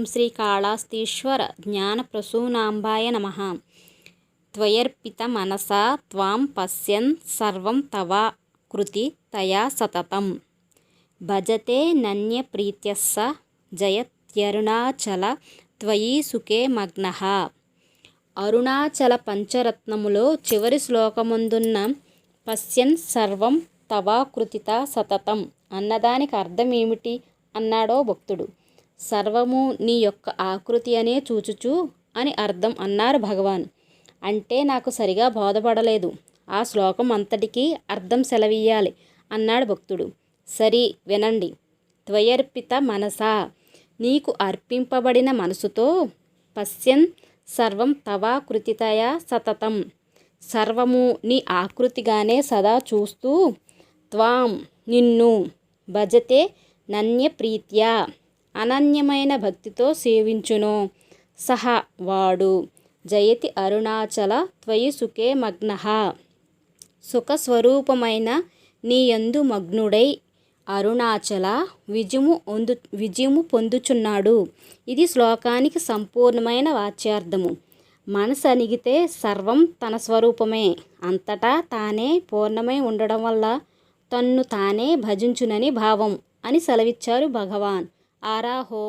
ఓం శ్రీ కాళాస్తీశ్వర జ్ఞానప్రసూనాంబాయ నమ. త్వయర్పిత మనసా త్వాం పశ్యన్ సర్వం తవా కృతి తయా సతతం. భజతే నన్యప్రీత్యస్స జయత్యరుణాచల త్వయి సుఖే మగ్న. అరుణాచల పంచరత్నములో చివరి శ్లోకముందున్న పశ్యన్ సర్వం తవా కృతిత సతతం అన్నదానికి అర్థం ఏమిటి అన్నాడో భక్తుడు. సర్వము నీ యొక్క ఆకృతి అనే చూచుచు అని అర్థం అన్నారు భగవాన్. అంటే నాకు సరిగా బోధపడలేదు. ఆ శ్లోకం అంతటికీ అర్థం సెలవీయాలి అన్నాడు భక్తుడు. సరి వినండి. త్వయర్పిత మనసా. నీకు అర్పింపబడిన మనసుతో పశ్యన్ సర్వం తవా కృతితయా సతతం. సర్వము నీ ఆకృతిగానే సదా చూస్తూ త్వాం నిన్ను భజతే నన్య ప్రీత్యా. అనన్యమైన భక్తితో సేవించును. సహ వాడు. జయతి అరుణాచల త్వయి సుఖే మగ్న. సుఖస్వరూపమైన నీయందు మగ్నుడై అరుణాచల విజయము పొందు విజయము పొందుచున్నాడు. ఇది శ్లోకానికి సంపూర్ణమైన వాచ్యార్థము. మనసు అణిగితే సర్వం తన స్వరూపమే. అంతటా తానే పూర్ణమై ఉండడం వల్ల తన్ను తానే భజించునని భావం అని సెలవిచ్చారు భగవాన్. आ हो।